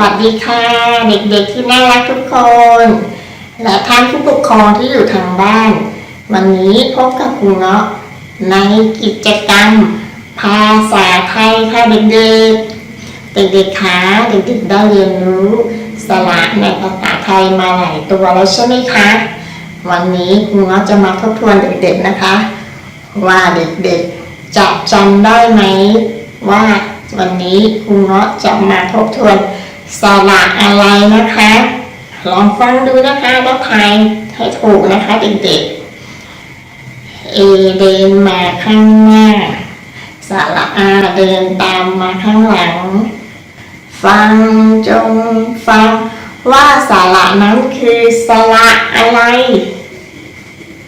วัสดีค่ะ เด็กๆที่น่ารักทุกคน และท่านผู้ปกครองที่อยู่ทางบ้าน วันนี้พบกับคุณเงาะในกิจกรรม ภาษาไทยค่ะเด็กๆ เด็กๆคะเด็กๆได้เรียนรู้สระในภาษาไทยมาหลายตัวแล้วใช่ไหมคะ วันนี้คุณเงาะจะมาทบทวนเด็กๆนะคะ ว่าเด็กๆจะจำได้ไหมว่าวันนี้คุณเงาะจะมาทบทวน สระอะไรนะคะ ลองฟังดูนะคะแล้วทายให้ถูกนะคะเด็กๆ เอเดินมาข้างหน้าสระอาเดินตามมาข้างหลัง ฟังจงฟังว่าสระนั้นคือสระอะไร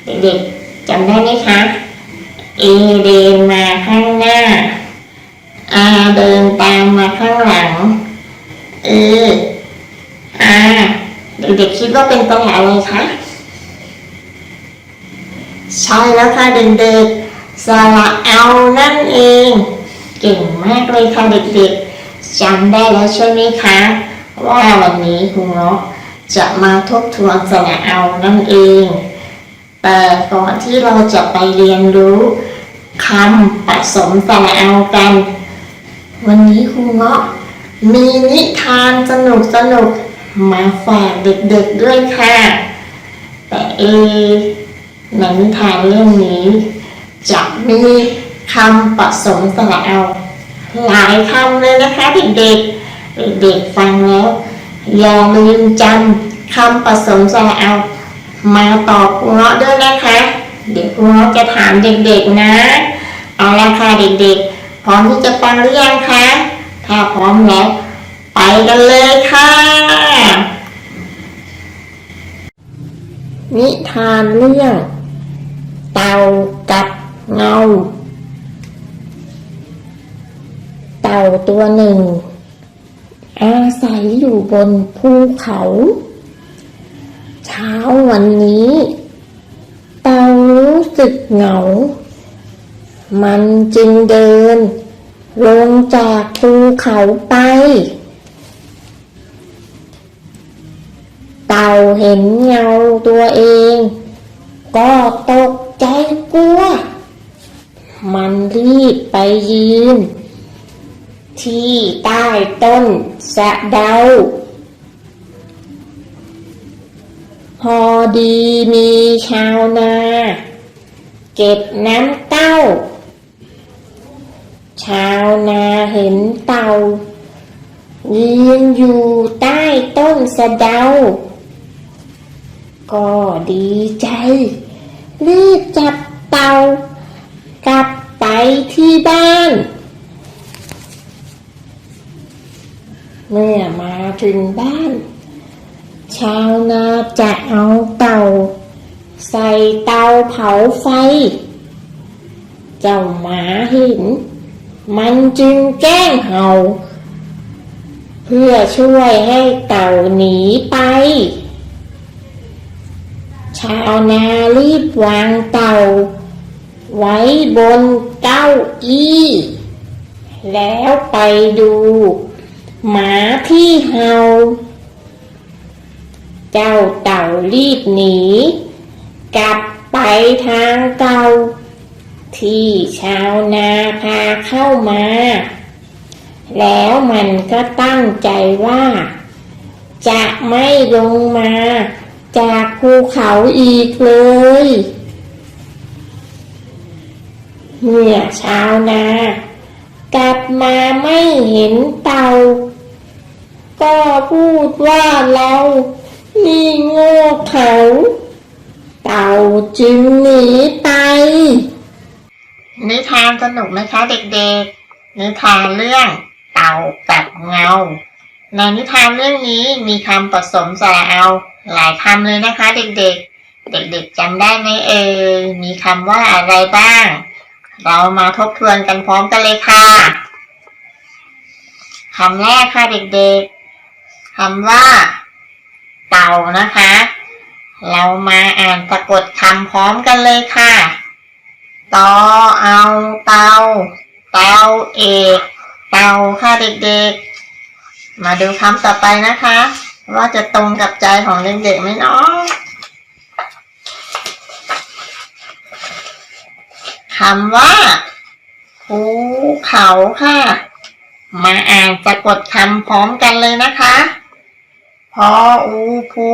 เด็กๆจำได้ไหมคะ เอเดนมาข้างหน้า อาเดินตามมาข้างหลัง เออาเด็กๆคิด ว่าเป็นตัวอะไรคะ ใช่แล้วค่ะเด็กๆสระเอานั่นเอง เก่งมากเลยค่ะเด็กๆจำได้แล้วใช่ไหมคะ ว่าวันนี้คุณเนาะจะมาทบทวนสระเอานั่นเอง แต่ก่อนที่เราจะไปเรียนรู้คำผสมสระเอากัน วันนี้ครูเงาะมีนิทานสนุกสนุก มาฝากเด็กๆด้วยค่ะ แต่เอในนิทานเรื่องนี้จะมีคำผสมสระเอา หลายคำเลยนะคะเด็กๆเด็กๆฟังแล้วอย่าลืมจำคำผสมสระเอา มาตอบครูเงาะด้วยนะคะ เดี๋ยวครูเงาะจะถามเด็กๆนะ เอาละค่ะเด็กๆ พร้อมที่จะฟังหรือยังคะ ถ้าพร้อมแล้ว ไปกันเลยค่ะ นิทานเรื่อง เต่ากับเงา เต่าตัวหนึ่ง อาศัยอยู่บนภูเขา เช้าวันนี้ เต่ารู้สึกเหงา มันจึงเดิน ลงจากภูเขาไป เต่าเห็นเงาตัวเอง ก็ตกใจกลัว มันรีบไปยืน ที่ใต้ต้นสะเดา พอดีมีชาวนา เก็บน้ำเต้า ชาวนาเห็นเต่ายืนอยู่ใต้ต้นสะเดา ก็ดีใจ รีบจับเต่ากลับไปที่บ้าน เมื่อมาถึงบ้าน ชาวนาจะเอาเต่า ใส่เตาเผาไฟ เจ้าหมาเห็น มันจึงแกล้งเห่า เพื่อช่วยให้เต่าหนีไป ชาวนารีบวางเต่า ไว้บนเก้าอี้ แล้วไปดู หมาที่เห่าเจ้าเต่ารีบหนี กลับไปทางเก่า ที่ชาวนาพาเข้ามา แล้วมันก็ตั้งใจว่า จะไม่ลงมา จากภูเขาอีกเลยเมื่อชาวนากลับมาไม่เห็นเต่าก็พูดว่าเรานี่โง่เขา เต่าจึงหนีไป นิทานสนุกไหมคะเด็กๆ นิทานเรื่องเต่ากับเงา ในนิทานเรื่องนี้มีคำผสมสระเอา หลายคำเลยนะคะเด็กๆ เด็กๆจำได้ไหมเอ่ยมีคำว่าอะไรบ้าง เรามาทบทวนกันพร้อมกันเลยค่ะคำแรกค่ะเด็กๆคำว่า เต่านะคะ เรามาอ่านสะกดคำพร้อมกันเลยค่ะตอเอาเตาเตาเอก เตาค่ะเด็กๆ มาดูคำต่อไปนะคะ ว่าจะตรงกับใจของเด็กๆไหมเนาะคำว่าภูเขาค่ะ มาอ่านสะกดคำพร้อมกันเลยนะคะพออูภู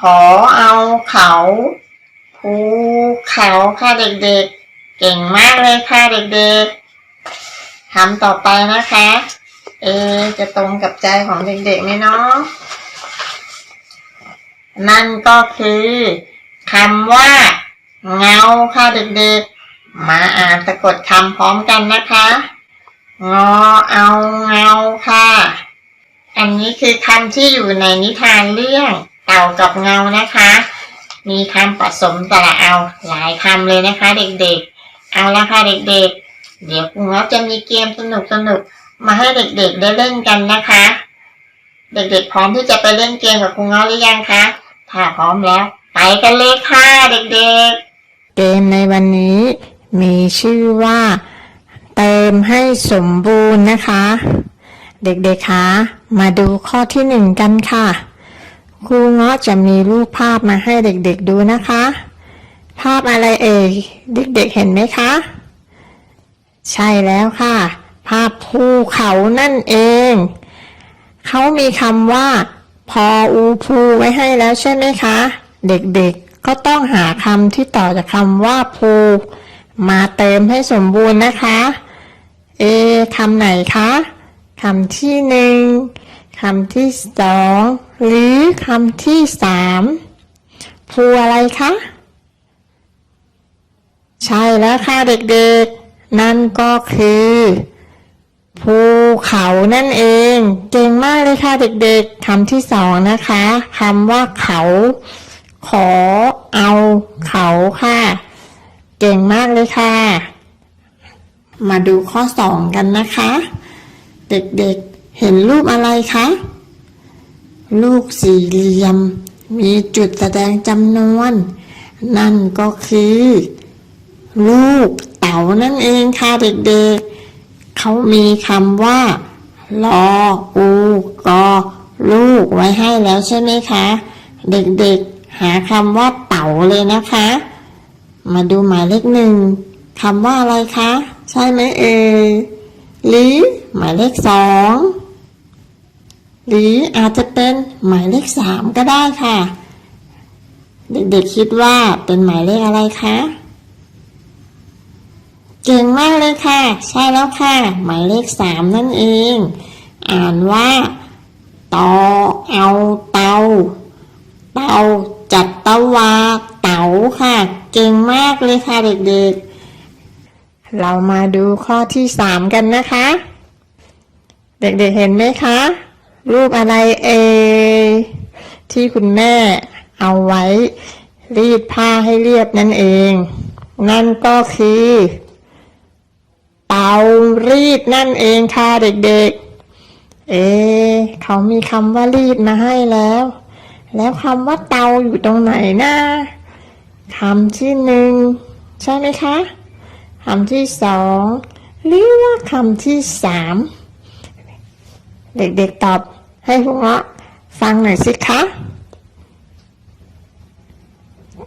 ขอเอาเขาภูเขาค่ะเด็กๆ เก่งมากเลยค่ะเด็กๆคำต่อไปนะคะ เอะจะตรงกับใจของเด็กๆไหมเนาะนั่นก็คือคำว่า เงาค่ะเด็กๆ มาอ่านสะกดคำพร้อมกันนะคะ งอเอาเงาค่ะ อันนี้คือคำที่อยู่ในนิทานเรื่อง เต่ากับเงานะคะ มีคำผสมแต่ละเอาหลายคำเลยนะคะ เด็กๆ เอาละค่ะเด็กๆ เดี๋ยวคุณว่าจะมีเกมสนุกๆ มาให้เด็กๆได้เล่นกันนะคะ เด็กๆพร้อมที่จะไปเล่นเกมกับคุณง้อหรือยังคะ ถ้าพร้อมแล้ว ไปกันเลยค่ะ เด็กๆ เกมในวันนี้มีชื่อว่า เติมให้สมบูรณ์นะคะ เด็กๆคะมาดูข้อที่หนึ่งกันค่ะครูเงาะจะมีรูปภาพมาให้เด็กๆดูนะคะ ภาพอะไรเอ่ยเด็กๆเห็นไหมคะ ใช่แล้วค่ะ ภาพภูเขานั่นเอง เขามีคำว่า พออูภูไว้ให้แล้วใช่ไหมคะ เด็กๆก็ต้องหาคำที่ต่อจากคำว่าภู มาเติมให้สมบูรณ์นะคะ เอคำไหนคะคำที่หนึ่งคำที่สองหรือคำที่สามภูอะไรคะ ใช่แล้วค่ะเด็กๆ นั่นก็คือ ภูเขานั่นเอง เก่งมากเลยค่ะเด็กๆคำที่สองนะคะคำว่าเขา ขอเอาเขาค่ะ เก่งมากเลยค่ะ มาดูข้อสองกันนะคะ เด็กๆเห็นรูปอะไรคะลูกสี่เหลี่ยม มีจุดแสดงจำนวน นั่นก็คือ ลูกเต๋านั่นเองค่ะเด็กๆ เขามีคำว่า ลออูกอลูกไว้ให้แล้วใช่ไหมคะ เด็กๆหาคำว่าเต๋าเลยนะคะ มาดูหมายเลขหนึ่งคำว่าอะไรคะ ใช่ไหมเอ่ยหรือหมายเลขสองหรืออาจจะเป็นหมายเลขสามก็ได้ค่ะ เด็กๆคิดว่าเป็นหมายเลขอะไรคะ เก่งมากเลยค่ะ ใช่แล้วค่ะ หมายเลขสามนั่นเอง อ่านว่าตอเอาเตา เตาจัดตะวาเต๋าค่ะ เก่งมากเลยค่ะเด็กๆ เรามาดูข้อที่สามกันนะคะ เด็กๆเห็นไหมคะ รูปอะไรเอ ที่คุณแม่เอาไว้ รีดผ้าให้เรียบนั่นเอง นั่นก็คือ ตารีดนั่นเองค่ะเด็กๆ เอ๊เขามีคำว่ารีดมาให้แล้ว แล้วคำว่าเตาอยู่ตรงไหนนะคำที่หนึ่งใช่ไหมคะคำที่สองหรือว่าคำที่สามเด็กๆตอบให้พวกเราฟังหน่อยสิคะ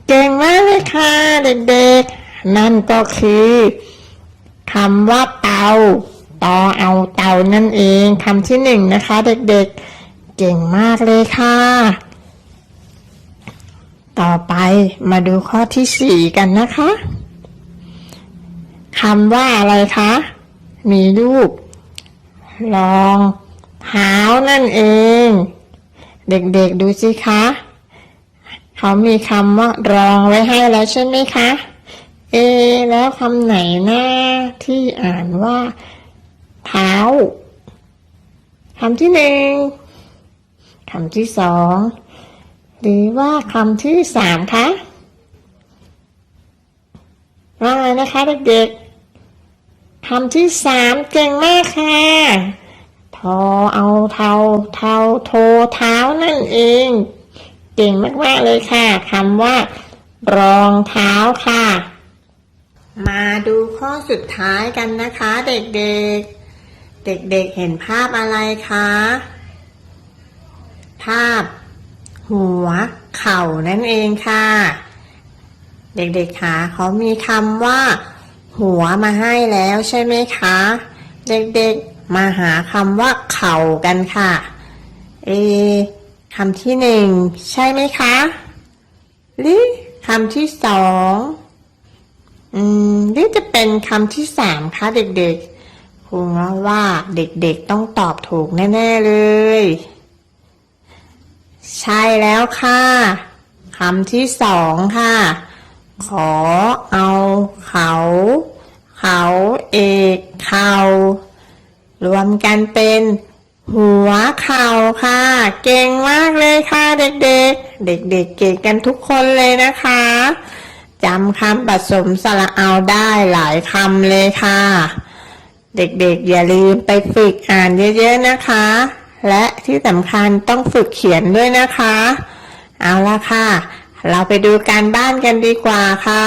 เก่งมากเลยค่ะเด็กๆ นั่นก็คือ คำว่าเตาต่อเอาเตานั่นเองคำที่หนึ่งนะคะเด็กๆ เก่งมากเลยค่ะ ต่อไปมาดูข้อที่สี่กันนะคะคำว่าอะไรคะ มีรูปรองเท้านั่นเอง เด็กๆดูสิคะ เขามีคำว่ารองไว้ให้แล้วใช่ไหมคะ เอ แล้วคำไหนนะที่อ่านว่า เท้าคำที่หนึ่งคำที่สองหรือว่าคำที่สามคะว่าไงนะคะเด็กๆคำที่สามเก่งมากค่ะทอเอาเทาเทาโทเท้านั่นเอง เก่งมากๆเลยค่ะคำว่ารองเท้าค่ะ มาดูข้อสุดท้ายกันนะคะ เด็กๆ เด็กๆเห็นภาพอะไรคะ ภาพ หัวเข่านั่นเองค่ะ เด็กๆคะเขามีคำว่า หัวมาให้แล้วใช่ไหมคะ เด็กๆมาหาคำว่าเข่ากันค่ะ เอคำที่หนึ่งใช่ไหมคะ หรือคำที่สอง อืมหรือจะเป็นคำที่สามคะเด็กๆครูว่าว่าเด็กๆต้องตอบถูกแน่ ๆ เลย ใช่แล้วค่ะคำที่สองค่ะ ขอเอาเขา เขาเอกเขารวมกันเป็น หัวเข่าค่ะ เก่งมากเลยค่ะเด็กๆ เด็กๆเก่งกันทุกคนเลยนะคะ จำคำผสมสระเอาได้หลายคำเลยค่ะ เด็กๆ อย่าลืมไปฝึกอ่านเยอะๆนะคะ และที่สำคัญต้องฝึกเขียนด้วยนะคะ เอาละค่ะ เราไปดูการบ้านกันดีกว่าค่ะ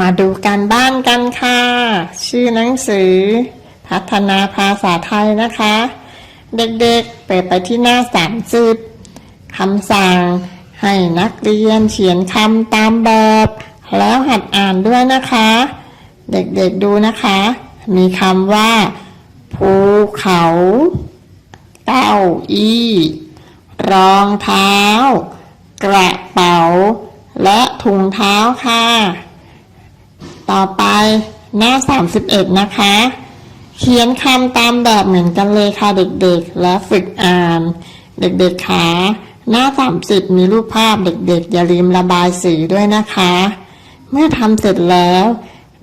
มาดูการบ้านกันค่ะ ชื่อหนังสือ พัฒนาภาษาไทยนะคะ เด็กๆเปิดไปที่หน้าสามสิบคำสั่ง ให้นักเรียนเขียนคำตามแบบ แล้วหัดอ่านด้วยนะคะ เด็กๆดูนะคะ มีคำว่า ภูเขาเก้าอี้ รองเท้า กระเป๋า และถุงเท้าค่ะ ต่อไปหน้า 31 นะคะ เขียนคำตามแบบเหมือนกันเลยค่ะเด็กๆ และฝึกอ่าน เด็กๆค่ะ หน้า30มีรูปภาพเด็กๆ อย่าลืมระบายสีด้วยนะคะ เมื่อทำเสร็จแล้ว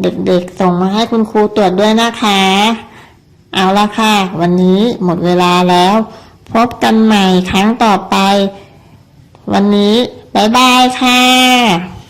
เด็กๆ ส่งมาให้คุณครูตรวจด้วยนะคะ เอาละค่ะ วันนี้หมดเวลาแล้ว พบกันใหม่ครั้งต่อไป วันนี้ บ๊ายบายค่ะ